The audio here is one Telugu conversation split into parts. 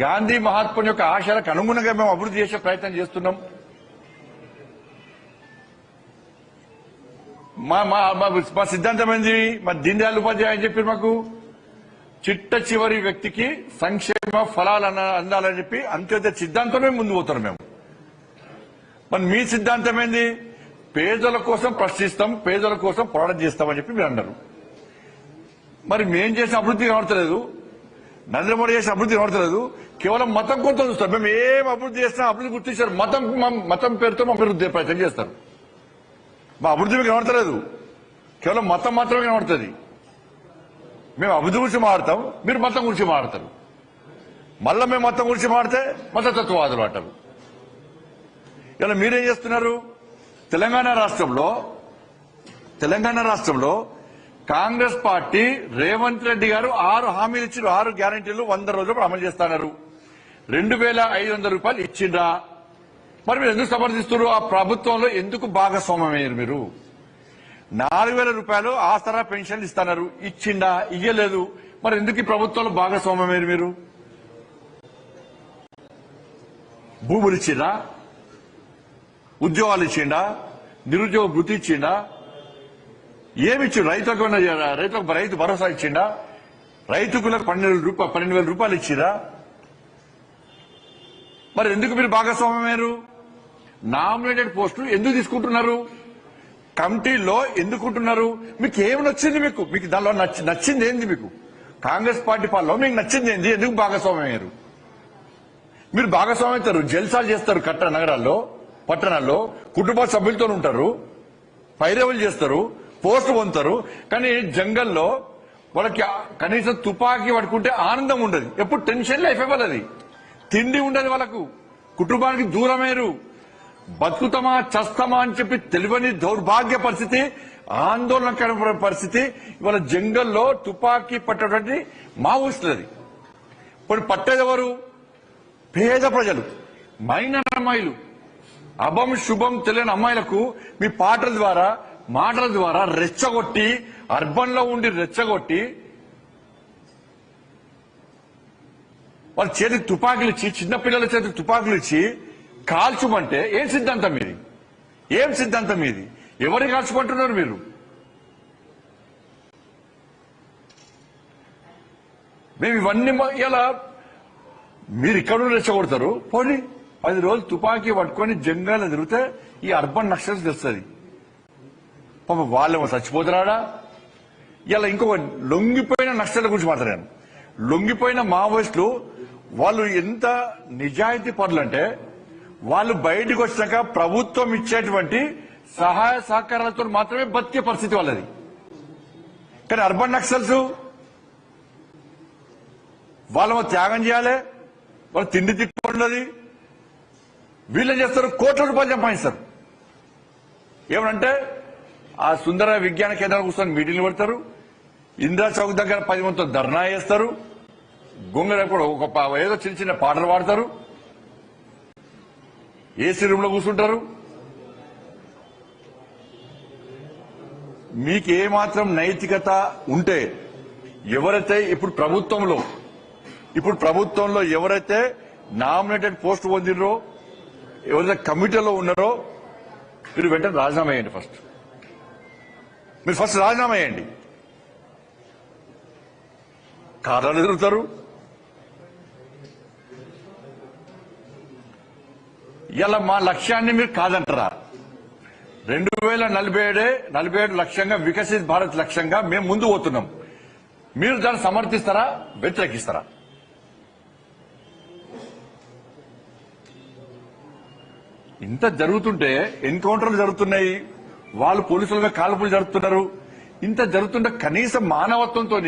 గాంధీ మహాత్ముని యొక్క ఆశలకు అనుగుణంగా మేము అభివృద్ధి చేసే ప్రయత్నం చేస్తున్నాం. మా మా మా మా సిద్ధాంతం ఏంది? మా దీన్ దయాళ్ ఉపాధ్యాయ అని చెప్పి మాకు? చిట్ట చివరి వ్యక్తికి సంక్షేమ ఫలాలు అందాలని చెప్పి అంత్యోదయ సిద్ధాంతమే ముందు పోతున్నాం మేము. మరి మీ సిద్ధాంతం ఏంది? పేదల కోసం ప్రశ్నిస్తాం పేదల కోసం పోరాటం చేస్తామని చెప్పి మీరు అన్నారు. మరి మేం చేసిన అభివృద్ధి కనబడతలేదు. నరేంద్ర మోడీ చేసిన అభివృద్ధి కనబడతలేదు కేవలం మతం కొంత చూస్తారు. మేము ఏం అభివృద్ధి చేసినా అభివృద్ధి గుర్తించారు. మతం మతం పేరుతో మా అభివృద్ధి ప్రయత్నం చేస్తారు. మా అభివృద్ధి మీకు కనబడతలేదు కేవలం మతం మాత్రమే కనబడుతుంది మేము అభివృద్ధి గురించి మాడతాం మీరు మతం గురించి మాడతారు మళ్ళా మేము మతం గురించి మాడితే మతతత్వవాదులు అంటారు. ఇలా మీరేం చేస్తున్నారు? తెలంగాణ రాష్ట్రంలో తెలంగాణ రాష్ట్రంలో కాంగ్రెస్ పార్టీ రేవంత్ రెడ్డి గారు ఆరు హామీలు ఇచ్చారు ఆరు గ్యారంటీలు వంద రోజులు అమలు చేస్తున్నారు. రెండు వేల ఐదు వందల రూపాయలు ఇచ్చిండ్రా. మరి మీరు ఎందుకు సమర్థిస్తున్నారు? ఆ ప్రభుత్వంలో ఎందుకు భాగస్వామ్యమయ్యారు మీరు? నాలుగు వేల రూపాయలు ఆసరా పెన్షన్లు ఇస్తున్నారు. ఇచ్చిండా? ఇయ్యలేదు. మరి ఎందుకు ఈ ప్రభుత్వంలో భాగస్వామ్యమయ్యారు మీరు? భూములు ఇచ్చిండా ఉద్యోగాలు ఇచ్చిండా? నిరుద్యోగ వృత్తి ఇచ్చిండా? ఏమి రైతులకు రైతులకు రైతు భరోసా ఇచ్చిండా? రైతుకులకు పన్నెండు రూపాయలు పన్నెండు వేల రూపాయలు ఇచ్చిరా? మరి ఎందుకు మీరు భాగస్వామ్యమయ్యారు నామినేటెడ్ పోస్టులు ఎందుకు తీసుకుంటున్నారు? కమిటీలో ఎందుకుంటున్నారు? మీకు ఏమి నచ్చింది మీకు? మీకు దానిలో నచ్చి- నచ్చింది ఏంది మీకు? కాంగ్రెస్ పార్టీ పాలలో మీకు నచ్చింది ఏంది? ఎందుకు భాగస్వామ్యమయ్యారు మీరు భాగస్వామ్యం అవుతారు జల్సాలు చేస్తారు కట్ట నగరాల్లో పట్టణాల్లో కుటుంబ సభ్యులతో ఉంటారు పైరవులు చేస్తారు పోస్టు పొందుతారు కానీ జంగల్లో వాళ్ళకి కనీసం తుపాకీ పట్టుకుంటే ఆనందం ఉండదు. ఎప్పుడు టెన్షన్ లైఫ్ ఇవ్వాలి తిండి ఉండదు వాళ్ళకు. కుటుంబానికి దూరమేరు. బతుకుతమా చస్తమా అని చెప్పి తెలియని దౌర్భాగ్య పరిస్థితి ఆందోళనకర పరిస్థితి ఇవాళ జంగల్లో తుపాకీ పట్టేటువంటి మావోయిస్టులది ఇప్పుడు పట్టేది ఎవరు? పేద ప్రజలు. మైనర్ అమ్మాయిలు. అభం శుభం తెలియని అమ్మాయిలకు మీ పాటల ద్వారా మాటల ద్వారా రెచ్చగొట్టి అర్బన్లో ఉండి రెచ్చగొట్టి వాళ్ళ చేతికి తుపాకులు ఇచ్చి చిన్నపిల్లల చేతికి తుపాకులు ఇచ్చి కాల్చుమంటే ఏం సిద్ధాంతం మీది ఏం సిద్ధాంతం మీది ఎవరిని కాల్చుకుంటున్నారు మీరు? మేము ఇవన్నీ ఇలా మీరు ఇక్కడ రెచ్చగొడతారు? పోనీ పది రోజులు తుపాకీ పట్టుకొని జంగాలు తిరిగితే ఈ అర్బన్ నక్షత్రం తెలుస్తుంది. పాప వాళ్ళేమో చచ్చిపోతున్నాడా ఇలా ఇంకొక లొంగిపోయిన నష్టాల గురించి మాట్లాడాను. లొంగిపోయిన మావోయిస్టులు వాళ్ళు ఎంత నిజాయితీ పనులు అంటే వాళ్ళు బయటకు వచ్చినాక ప్రభుత్వం ఇచ్చేటువంటి సహాయ సహకారాలతో మాత్రమే బతికే పరిస్థితి వాళ్ళది. కానీ అర్బన్ నక్సల్స్ వాళ్ళు త్యాగం చేయాలి వాళ్ళు తిండి తిప్పుకున్నది వీళ్ళేం చేస్తారు? కోట్ల రూపాయలు సంపాదిస్తారు. ఏమనంటే ఆ సుందర విజ్ఞాన కేంద్రాలు కూర్చొని మీటింగ్లు పెడతారు. ఇందిరా చౌక్ దగ్గర పది మందితో ధర్నా చేస్తారు. గొంగర కూడా ఒక ఏదో చిన్న చిన్న పాటలు పాడతారు. ఏసీ రూమ్లో కూర్చుంటారు. మీకు ఏమాత్రం నైతికత ఉంటే ఎవరైతే ఇప్పుడు ప్రభుత్వంలో ఇప్పుడు ప్రభుత్వంలో ఎవరైతే నామినేటెడ్ పోస్ట్ పొందినరో ఎవరైతే కమిటీలో ఉన్నారో మీరు వెంటనే రాజీనామా చేయండి ఫస్ట్. మీరు ఫస్ట్ రాజీనామా చేయండి. కార్యాలు ఎదురుతారు ఇలా మా లక్ష్యాన్ని మీరు కాదంటారా? రెండు వేల నలభై ఏడే నలభై ఏడు లక్ష్యంగా వికసిత్ భారత్ లక్ష్యంగా మేము ముందు పోతున్నాం. మీరు దాన్ని సమర్థిస్తారా? వ్యతిరేకిస్తారా? ఇంత జరుగుతుంటే ఎన్కౌంటర్లు జరుగుతున్నాయి. వాళ్ళు పోలీసులుగా కాల్పులు జరుపుతున్నారు. ఇంత జరుగుతుంటే కనీసం మానవత్వంతో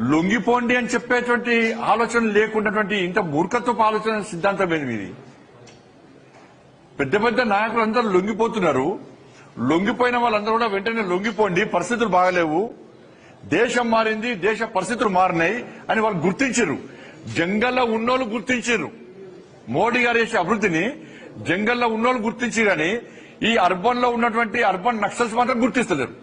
లొంగిపోండి అని చెప్పేటువంటి ఆలోచన లేకున్నటువంటి ఇంత మూర్ఖత్వపు ఆలోచన సిద్ధాంతం ఏది మీది? పెద్ద పెద్ద నాయకులు అందరూ లొంగిపోతున్నారు. లొంగిపోయిన వాళ్ళందరూ కూడా వెంటనే లొంగిపోండి. పరిస్థితులు బాగలేవు. దేశం మారింది దేశ పరిస్థితులు మారినాయి అని వాళ్ళు గుర్తించారు. జంగల్లో ఉన్నోళ్ళు గుర్తించారు. మోడీ గారు చేసే అభివృద్ధిని జంగల్లో ఉన్నోళ్ళు గుర్తించి కానీ ఈ అర్బన్లో ఉన్నటువంటి అర్బన్ నక్సల్స్ మాత్రం గుర్తిస్తలేరు.